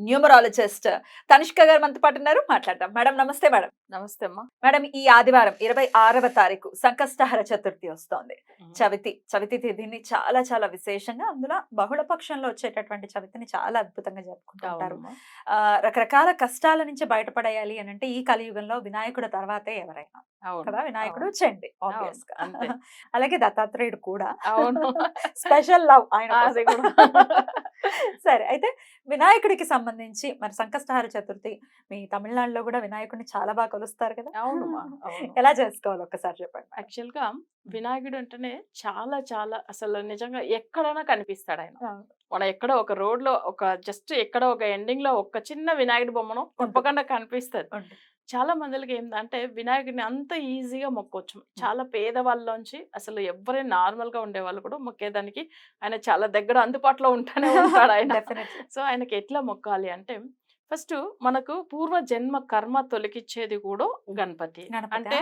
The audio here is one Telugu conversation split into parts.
న్యూమరాలజిస్ట్ తనిష్క గారు మనతో పాటు ఉన్నారు. మాట్లాడదాం. మేడం నమస్తే మేడం. నమస్తే అమ్మా. మేడం ఈ ఆదివారం ఇరవై ఆరవ తారీఖు సంకష్టహర చతుర్థి వస్తోంది. చవితి చవితి తిథిని చాలా చాలా విశేషంగా అందులో బహుళ పక్షంలో వచ్చేటటువంటి చవితిని చాలా అద్భుతంగా. ఆ, రకరకాల కష్టాల నుంచి బయటపడేయాలి అని అంటే ఈ కలియుగంలో వినాయకుడు తర్వాతే ఎవరైనా. కదా? వినాయకుడు. చండి ఆబ్వియస్గా. అలాగే దత్తాత్రేయుడు కూడా. అవును. స్పెషల్ లవ్ ఆయన. సరే అయితే వినాయకుడికి సంబంధించి మరి సంకష్టహార చతుర్థి మీ తమిళనాడులో కూడా వినాయకుడిని చాలా బాగా కొలుస్తారు కదా అవునమ్మా, అవును. ఎలా చేసుకోవాలి ఒక్కసారి చెప్పండి యాక్చువల్గా వినాయకుడు అంటేనే చాలా చాలా అసలు నిజంగా ఎక్కడైనా కనిపిస్తాడు ఆయన. మనం ఎక్కడ ఒక రోడ్లో ఒక జస్ట్ ఎక్కడ ఒక ఎండింగ్లో ఒక చిన్న వినాయకుడి బొమ్మను తప్పకుండా కనిపిస్తుంది. చాలా మందికి ఏంటంటే వినాయకుడిని అంత ఈజీగా మొక్కొచ్చు చాలా పేదవాళ్ళలోంచి అసలు ఎవరైనా నార్మల్గా ఉండే వాళ్ళు కూడా మొక్కేదానికి ఆయన చాలా దగ్గర అందుబాటులో ఉంటానే ఉంటాడు ఆయన. సో ఆయనకి ఎట్లా మొక్కాలి అంటే ఫస్ట్ మనకు పూర్వ జన్మ కర్మ తొలగిచ్చేది కూడా గణపతి? అంటే.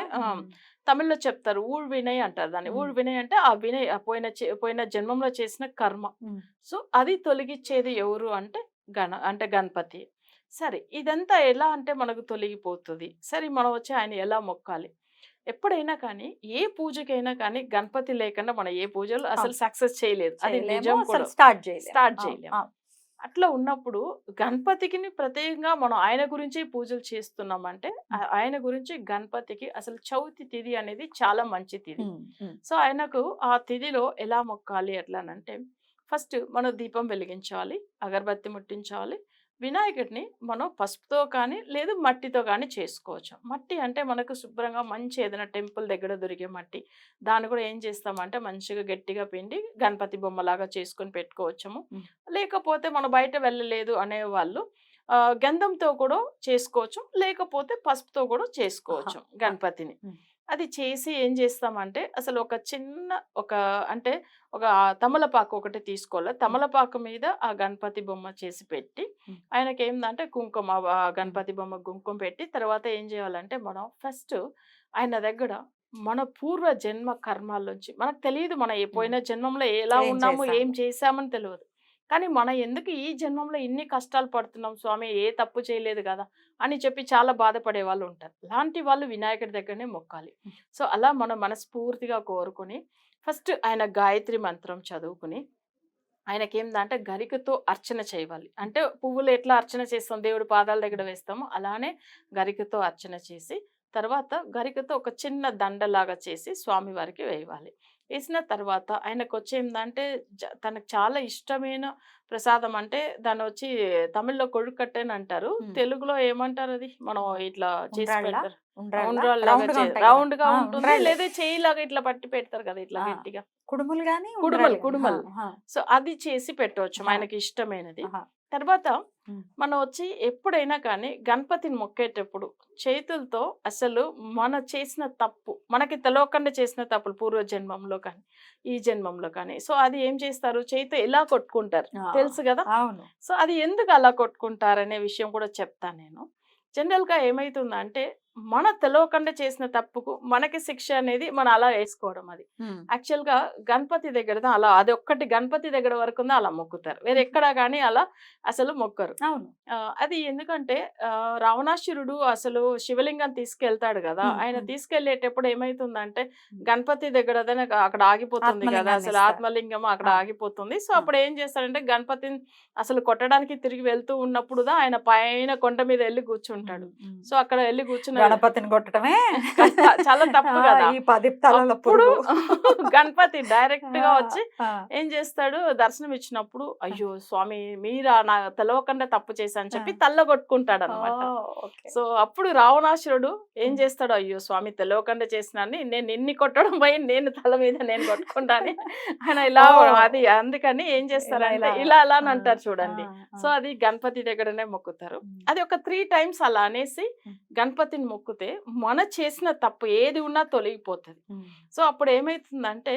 తమిళ్ళో చెప్తారు ఊళ్ వినయ్ అంటారు దాన్ని ఊళ్. వినయ్ అంటే ఆ వినయ్ పోయిన పోయిన జన్మంలో చేసిన కర్మ. సో అది తొలగిచ్చేది ఎవరు అంటే గణ అంటే గణపతి సరే ఇదంతా ఎలా అంటే మనకు తొలగిపోతుంది. సరే మనం వచ్చి ఆయన ఎలా మొక్కాలి? ఎప్పుడైనా కానీ ఏ పూజకైనా కానీ గణపతి లేకుండా మనం ఏ పూజలు అసలు సక్సెస్ చేయలేదు. అది నిజం స్టార్ట్ స్టార్ట్ చేయలేము. అట్లా ఉన్నప్పుడు గణపతికి ప్రత్యేకంగా మనం ఆయన గురించి పూజలు చేస్తున్నామంటే ఆయన గురించి గణపతికి అసలు చవితి తిథి అనేది చాలా మంచి తిథి. మ్మ్. సో ఆయనకు ఆ తిథిలో ఎలా మొక్కాలి ఎట్లానంటే ఫస్ట్ మనం దీపం వెలిగించాలి అగరబత్తి ముట్టించాలి వినాయకుడిని మనం పసుపుతో కానీ లేదు మట్టితో కానీ చేసుకోవచ్చు మట్టి అంటే మనకు శుభ్రంగా మంచి ఏదైనా టెంపుల్ దగ్గర దొరికే మట్టి దాన్ని కూడా ఏం చేస్తామంటే మంచిగా గట్టిగా పిండి గణపతి బొమ్మలాగా చేసుకొని పెట్టుకోవచ్చము. లేకపోతే మనం బయట వెళ్ళలేదు అనే వాళ్ళు ఆ, గంధంతో కూడా చేసుకోవచ్చు లేకపోతే పసుపుతో కూడా చేసుకోవచ్చు. గణపతిని. అది చేసి ఏం చేస్తామంటే అసలు ఒక చిన్న ఒక అంటే ఒక తమలపాకు ఒకటి తీసుకోవాలి. తమలపాకు మీద ఆ గణపతి బొమ్మ చేసి పెట్టి. ఆయనకి ఏంటంటే కుంకుమ ఆ గణపతి బొమ్మ కుంకుమ పెట్టి తర్వాత ఏం చేయాలంటే మనం ఫస్ట్ ఆయన దగ్గర మన పూర్వ జన్మ కర్మాల్లోంచి మనకు తెలియదు మన ఏ పోయిన జన్మంలో ఎలా ఉన్నాము. ఏం చేశామని తెలియదు. కానీ మనం ఎందుకు ఈ జన్మంలో ఇన్ని కష్టాలు పడుతున్నాం స్వామి? ఏ తప్పు చేయలేదు కదా! అని చెప్పి చాలా బాధపడే వాళ్ళు ఉంటారు. అలాంటి వాళ్ళు వినాయకుడి దగ్గరనే మొక్కాలి. సో అలా మనం మనస్ఫూర్తిగా కోరుకొని ఫస్ట్ ఆయన గాయత్రి మంత్రం చదువుకుని ఆయనకి ఏందంటే గరికతో అర్చన చేయాలి. అంటే పువ్వులు ఎట్లా అర్చన చేస్తాం? దేవుడి పాదాల దగ్గర వేస్తామో అలానే గరికతో అర్చన చేసి తర్వాత గరికతో ఒక చిన్న దండలాగా చేసి స్వామివారికి వేయాలి. వేసిన తర్వాత ఆయనకు వచ్చి ఏంటంటే జ- తనకు చాలా ఇష్టమైన ప్రసాదం అంటే దాన్ని వచ్చి తమిళ్ళో కొడుకట్టెని అంటారు Hmm. తెలుగులో ఏమంటారు అది మనం ఇట్లా చేసి? పెడతారు? రౌండ్గా ఉంటుంది. లేదా చేయిలాగా ఇట్లా పట్టి పెడతారు కదా ఇట్లా. గట్టిగా కుడుములు గాని కుడుములు? కుడుములు. సో అది చేసి పెట్టవచ్చు. ఆయనకి ఇష్టమైనది. తర్వాత. మనం వచ్చి ఎప్పుడైనా కానీ గణపతిని మొక్కేటప్పుడు చేతులతో అసలు మన చేసిన తప్పు మనకి తెలియకుండా చేసిన తప్పులు పూర్వ జన్మంలో కానీ ఈ జన్మంలో కానీ సో అది ఏం చేస్తారు? చేతితో ఎలా కొట్టుకుంటారు. తెలుసు కదా? అవును. సో అది ఎందుకు అలా కొట్టుకుంటారనే విషయం కూడా చెప్తాను నేను. జనరల్గా ఏమవుతుందంటే మన తెలియకుండా చేసిన తప్పుకు మనకి శిక్ష అనేది మనం అలా వేసుకోవడం అది మ్మ్. యాక్చువల్గా గణపతి దగ్గర అలా అది ఒక్కటి గణపతి దగ్గర వరకు అలా మొక్కుతారు వేరే ఎక్కడా కానీ అలా అసలు మొక్కరు అవును అది ఎందుకంటే రావణాసురుడు అసలు శివలింగం తీసుకెళ్తాడు కదా ఆయన. తీసుకెళ్ళేటప్పుడు ఏమైతుందంటే గణపతి దగ్గర అక్కడ ఆగిపోతుంది కదా అసలు. ఆత్మలింగం అక్కడ. ఆగిపోతుంది సో. అప్పుడు ఏం చేస్తాడంటే గణపతిని అసలు కొట్టడానికి తిరిగి వెళ్తూ ఉన్నప్పుడు దా ఆయన పైన కొండ మీద వెళ్ళి కూర్చుంటాడు. సో అక్కడ వెళ్ళి కూర్చున్న గణపతిని కొట్టడమే చాలా తప్పు కదా ఈ పది పురుగు. గణపతి డైరెక్ట్గా వచ్చి ఏం చేస్తాడు దర్శనం ఇచ్చినప్పుడు అయ్యో స్వామి మీరా నా తెలవకుండా తప్పు చేశా అని చెప్పి. తల్ల కొట్టుకుంటాడు అనమాట. సో అప్పుడు రావణాసురుడు ఏం. చేస్తాడు అయ్యో స్వామి తెలియకుండా చేసినాన్ని నేను నిన్ని కొట్టడం పోయి నేను తల మీద నేను కొట్టుకుంటాను ఆయన ఇలా. అది అందుకని ఏం చేస్తారంటే ఇలా, ఇలా అలా అని అంటారు చూడండి. సో అది గణపతి దగ్గరనే మొక్కుతారు. అది ఒక త్రీ టైమ్స్ అలా అనేసి. గణపతిని మొక్కితే మన చేసిన తప్పు ఏది ఉన్నా తొలగిపోతుంది. సో అప్పుడు ఏమైతుందంటే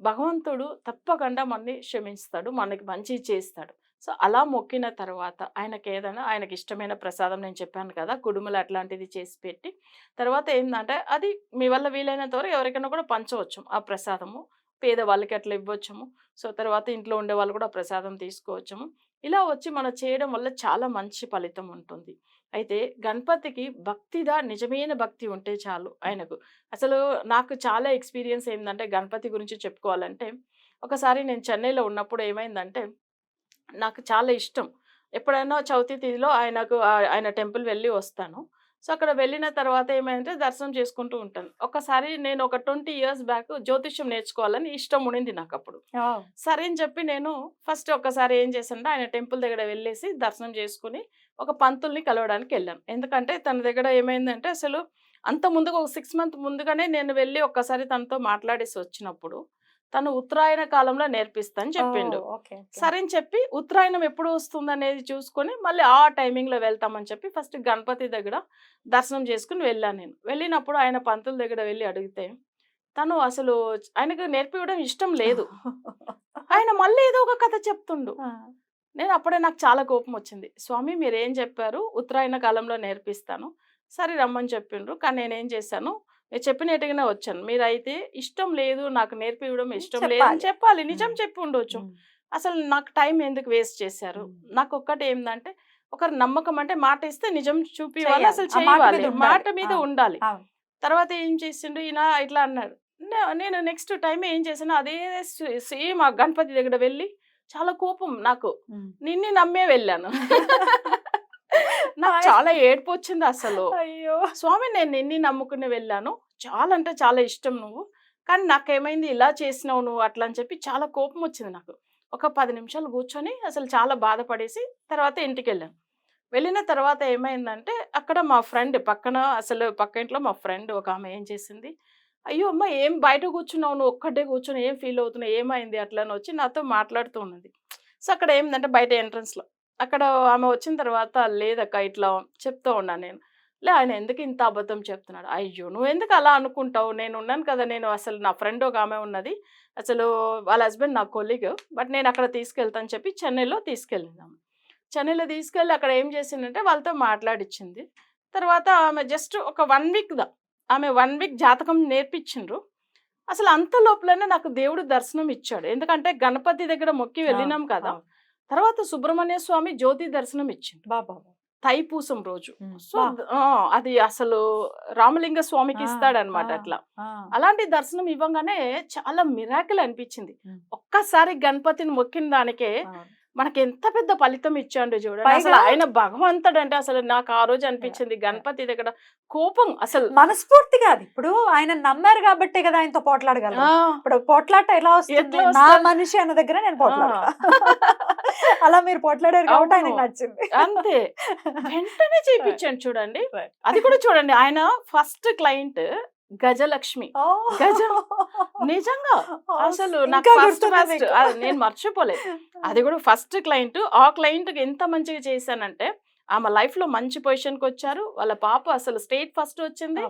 భగవంతుడు తప్పకుండా మనని క్షమిస్తాడు మనకి మంచి చేస్తాడు. సో అలా మొక్కిన తర్వాత ఆయనకి ఏదైనా ఆయనకి ఇష్టమైన ప్రసాదం నేను చెప్పాను కదా కుడుములు అట్లాంటిది చేసి పెట్టి తర్వాత ఏంటంటే అది మీ వల్ల వీలైనంత వరకు ఎవరికైనా కూడా పంచవచ్చు ఆ ప్రసాదము. పేదవాళ్ళకి అట్లా ఇవ్వచ్చము. సో తర్వాత ఇంట్లో ఉండే వాళ్ళు కూడా ప్రసాదం తీసుకోవచ్చము. ఇలా వచ్చి మనం చేయడం వల్ల చాలా మంచి ఫలితం ఉంటుంది. అయితే గణపతికి భక్తిదా నిజమైన భక్తి ఉంటే చాలు ఆయనకు. అసలు నాకు చాలా ఎక్స్పీరియన్స్ ఏంటంటే గణపతి గురించి చెప్పుకోవాలంటే ఒకసారి నేను చెన్నైలో ఉన్నప్పుడు ఏమైందంటే నాకు చాలా ఇష్టం. ఎప్పుడైనా చవితి తిథిలో ఆయనకు ఆయన టెంపుల్ వెళ్ళి వస్తాను. సో అక్కడ వెళ్ళిన తర్వాత ఏమైందంటే దర్శనం చేసుకుంటూ ఉంటాను. ఒకసారి నేను ఒక ట్వంటీ ఇయర్స్ బ్యాక్ జ్యోతిష్యం నేర్చుకోవాలని ఇష్టం ఉండింది నాకు అప్పుడు సరే అని చెప్పి నేను ఫస్ట్ ఒకసారి ఏం చేశానంటే ఆయన టెంపుల్ దగ్గర వెళ్ళేసి దర్శనం చేసుకుని ఒక పంతుల్ని కలవడానికి వెళ్ళాను. ఎందుకంటే తన దగ్గర ఏమైందంటే అసలు అంత ముందుగా ఒక సిక్స్ మంత్ ముందుగానే నేను వెళ్ళి ఒక్కసారి తనతో మాట్లాడేసి వచ్చినప్పుడు తను ఉత్తరాయణ కాలంలో నేర్పిస్తాను చెప్పిండు. సరే అని చెప్పి ఉత్తరాయణం ఎప్పుడు వస్తుంది అనేది చూసుకొని మళ్ళీ ఆ టైమింగ్లో వెళ్తామని చెప్పి ఫస్ట్ గణపతి దగ్గర దర్శనం చేసుకుని వెళ్ళాను నేను. వెళ్ళినప్పుడు ఆయన పంతుల దగ్గర వెళ్ళి అడిగితే తను అసలు ఆయనకు నేర్పివ్వడం ఇష్టం లేదు. ఆయన మళ్ళీ ఏదో ఒక కథ చెప్తుండు. నేను అప్పుడే నాకు చాలా కోపం వచ్చింది. స్వామి మీరు ఏం చెప్పారు? ఉత్తరాయణ కాలంలో నేర్పిస్తాను. సరే రమ్మని చెప్పిండ్రు. కానీ నేనేం చేశాను? మీరు చెప్పినట్టుగానే వచ్చాను మీరైతే ఇష్టం లేదు నాకు నేర్పివ్వడం ఇష్టం లేదు అని చెప్పాలి. నిజం. చెప్పి ఉండొచ్చు అసలు నాకు టైం ఎందుకు వేస్ట్ చేశారు. నాకు ఒక్కటి ఏంటంటే ఒకరి నమ్మకం అంటే మాట ఇస్తే నిజం చెయ్యాలి. అసలు ఆ మాట మీద చేయాలి ఉండాలి. మాట మీద. ఉండాలి. తర్వాత ఏం చేసిండు ఈయన ఇట్లా అన్నాడు నేను నెక్స్ట్ టైం ఏం చేశాను అదే సేమ్ ఆ గణపతి దగ్గర వెళ్ళి చాలా కోపం నాకు నిన్ను నమ్మే వెళ్ళాను. చాలా ఏడుపు వచ్చింది అసలు. అయ్యో! స్వామి నేను నిన్ని నమ్ముకుని వెళ్ళాను. చాలా అంటే చాలా ఇష్టం నువ్వు. కానీ నాకేమైంది ఇలా చేసినావు నువ్వు అట్లా అని చెప్పి చాలా కోపం వచ్చింది నాకు. ఒక పది నిమిషాలు కూర్చొని అసలు చాలా బాధపడేసి తర్వాత ఇంటికి వెళ్ళాను వెళ్ళిన తర్వాత ఏమైందంటే అక్కడ మా ఫ్రెండ్ పక్కన అసలు పక్క ఇంట్లో మా ఫ్రెండ్ ఒక ఆమె ఏం చేసింది అయ్యో అమ్మ ఏం బయట కూర్చున్నావు? నువ్వు ఒక్కటే కూర్చొని ఏం ఫీల్ అవుతున్నావు? ఏమైంది? అట్లా అని వచ్చి నాతో మాట్లాడుతూ ఉన్నది. సో అక్కడ ఏంటంటే బయట ఎంట్రన్స్లో అక్కడ ఆమె వచ్చిన తర్వాత లేదక్క ఇట్లా చెప్తూ ఉన్నాను నేను. లే ఆయన ఎందుకు ఇంత అబద్ధం చెప్తున్నాడు? అయ్యో! నువ్వు ఎందుకు అలా అనుకుంటావు? నేను ఉన్నాను కదా నేను అసలు నా ఫ్రెండ్ ఒక ఆమె ఉన్నది. అసలు వాళ్ళ హస్బెండ్ నా కొలీగ్. బట్ నేను అక్కడ తీసుకెళ్తాను చెప్పి చెన్నైలో తీసుకెళ్ళిందాం. చెన్నైలో తీసుకెళ్ళి అక్కడ ఏం చేసిందంటే వాళ్ళతో మాట్లాడిచ్చింది. తర్వాత ఆమె జస్ట్ ఒక వన్ వీక్ దా ఆమె వన్ వీక్ జాతకం నేర్పించిండ్రు. అసలు అంత లోపలనే నాకు దేవుడు దర్శనం ఇచ్చాడు. ఎందుకంటే గణపతి దగ్గర మొక్కి వెళ్ళినాం కదా. తర్వాత సుబ్రహ్మణ్య స్వామి జ్యోతి దర్శనం ఇచ్చిండు బాబా తైపూసం రోజు సో అది అసలు రామలింగ స్వామికి ఇస్తాడనమాట అట్లా. అలాంటి దర్శనం ఇవ్వగానే చాలా మిరాకిల్ అనిపించింది. ఒక్కసారి గణపతిని మొక్కిన దానికే. మనకి ఎంత పెద్ద ఫలితం ఇచ్చాడు చూడండి. అసలు ఆయన భగవంతుడు అంటే అసలు నాకు ఆ రోజు అనిపించింది. గణపతి దగ్గర కోపం అసలు. మనస్ఫూర్తిగా అది. ఇప్పుడు ఆయన నమ్మారు కాబట్టి కదా ఆయనతో పోట్లాడగలరు ఇప్పుడు పోట్లాట ఎలా వస్తుంది? నా? మనిషి అన్న దగ్గర నేను పోట్లాడతా. అలా మీరు పోట్లాడారు కాబట్టి. ఆయనకు నచ్చింది. అంతే. వెంటనే చేయించాను చూడండి. అది కూడా చూడండి. ఆయన ఫస్ట్ క్లయింట్ గజలక్ష్మి. గజం. నిజంగా అసలు నాకు ఫస్ట్? నేను మర్చిపోలేదు అది కూడా ఫస్ట్ క్లయింట్ ఆ క్లయింట్కి ఎంత మంచిగా చేశానంటే ఆమె లైఫ్లో మంచి పొజిషన్కి వచ్చారు వాళ్ళ పాప అసలు స్టేట్ ఫస్ట్ వచ్చింది.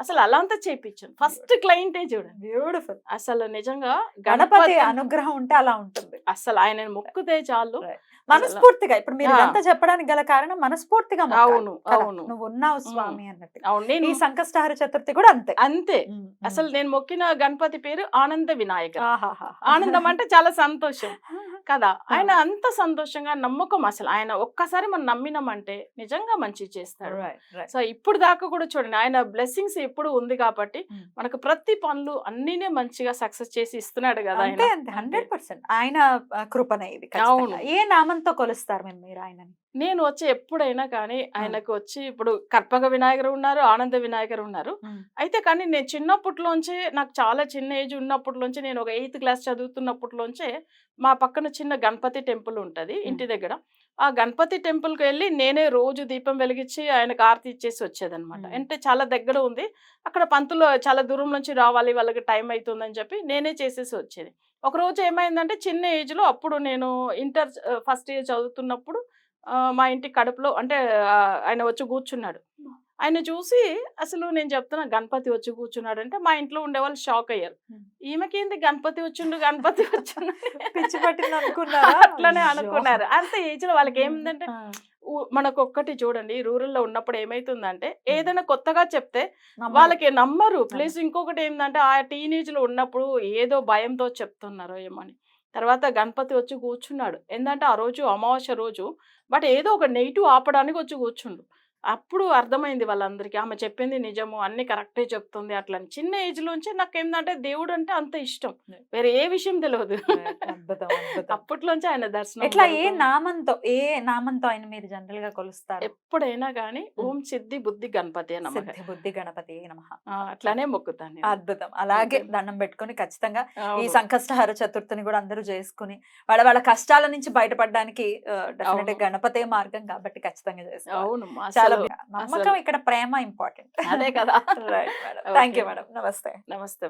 అసలు అలా అంతా చేయించాను ఫస్ట్ క్లయింటే చూడండి. బ్యూటిఫుల్ అసలు నిజంగా గణపతి అనుగ్రహం ఉంటే అలా ఉంటుంది. అసలు ఆయన మొక్కుతే చాలు. మనస్ఫూర్తిగా ఇప్పుడు మీరు. ఇదంతా చెప్పడానికి గల కారణం మనస్ఫూర్తిగా. అవును? అవును. నువ్వు ఉన్నావు స్వామి అన్నట్టు. అవును ఈ నేను సంకష్టహార చతుర్థి కూడా అంతే. అంతే. అసలు నేను మొక్కిన గణపతి పేరు ఆనంద వినాయక. ఆనందం అంటే చాలా సంతోషం. కదా! ఆయన అంత సంతోషంగా నమ్మకం అసలు. ఆయన ఒక్కసారి మనం నమ్మినామంటే నిజంగా మంచి చేస్తాడు. సో ఇప్పుడు దాకా కూడా చూడండి ఆయన బ్లెస్సింగ్స్ ఎప్పుడు ఉంది కాబట్టి. మనకు ప్రతి పనులు అన్నీనే మంచిగా సక్సెస్ చేసి ఇస్తున్నాడు కదా హండ్రెడ్ పర్సెంట్. ఆయన ఆ, కృపనే ఇది. ఏ నామంతో కొలుస్తారు మేము మీరు ఆయనని? నేను వచ్చి ఎప్పుడైనా కానీ ఆయనకు వచ్చి ఇప్పుడు కర్పగ వినాయకుడు ఉన్నారు ఆనంద వినాయకుడు ఉన్నారు. అయితే కానీ నేను చిన్నప్పట్లోంచే నాకు చాలా చిన్న ఏజ్ ఉన్నప్పట్లోంచి నేను ఒక ఎయిత్ క్లాస్ చదువుతున్నప్పట్లోంచే మా పక్కన చిన్న గణపతి టెంపుల్ ఉంటుంది ఇంటి దగ్గర. ఆ గణపతి టెంపుల్కి వెళ్ళి నేనే రోజు దీపం వెలిగించి ఆయనకు ఆరతి ఇచ్చేసి వచ్చేదన్నమాట. మ్మ్. అంటే చాలా దగ్గర ఉంది. అక్కడ పంతులు చాలా దూరం నుంచి రావాలి వాళ్ళకి టైం అవుతుందని చెప్పి నేనే చేసేసి వచ్చేది. ఒక రోజు ఏమైందంటే చిన్న ఏజ్లో అప్పుడు నేను ఇంటర్ ఫస్ట్ ఇయర్ చదువుతున్నప్పుడు మా ఇంటి కడుపులో అంటే ఆయన వచ్చి కూర్చున్నాడు. ఆయన చూసి అసలు నేను చెప్తున్నా గణపతి వచ్చి కూర్చున్నాడంటే మా ఇంట్లో ఉండేవాళ్ళు షాక్ అయ్యారు. ఈమెకేంది గణపతి వచ్చిండు గణపతి వచ్చిండు పిచ్చి పట్టింది అనుకున్నారా? అట్లనే అయ్యో. అనుకున్నారు. అంత ఏజ్లో వాళ్ళకి ఏమిందంటే మనకు ఒక్కటి చూడండి రూరల్లో ఉన్నప్పుడు ఏమైతుందంటే ఏదైనా కొత్తగా చెప్తే. వాళ్ళకి నమ్మరు. ప్లస్ ఇంకొకటి ఏంటంటే ఆ టీనేజ్లో ఉన్నప్పుడు ఏదో భయంతో చెప్తున్నారు ఏమని తర్వాత గణపతి వచ్చి కూర్చున్నాడు. ఏంటంటే ఆ రోజు అమావాస్య రోజు. బట్ ఏదో ఒక నెగిటివ్ ఆపడానికి వచ్చి కూర్చుండు. అప్పుడు అర్థమైంది వాళ్ళందరికీ ఆమె చెప్పింది నిజము అన్ని కరెక్టే చెప్తుంది అట్లా. చిన్న ఏజ్ లోంచి నాకు ఏంటంటే దేవుడు అంటే అంత ఇష్టం వేరే ఏ విషయం తెలియదు అప్పట్లోంచి ఆయన దర్శనం ఎట్లా ఏ. నామంతో ఏ నామంతో ఆయన మీరు జనరల్గా కొలుస్తారు ఎప్పుడైనా కానీ. ఓం సిద్ధి బుద్ధి గణపతి సిద్ధి బుద్ధి గణపతి నమ అట్లానే మొక్కుతాను. అద్భుతం అలాగే. దండం పెట్టుకొని ఖచ్చితంగా ఈ. సంకష్టహార చతుర్థిని కూడా అందరూ చేసుకుని వాళ్ళ వాళ్ళ కష్టాల నుంచి బయటపడడానికి డెఫినెట్. గణపతే మార్గం కాబట్టి ఖచ్చితంగా చేసుకోవాలి అవును చాలా అసలు నమ్మకం ఇక్కడ ప్రేమ ఇంపార్టెంట్. అదే కదా. Thank you. మేడం నమస్తే. నమస్తే.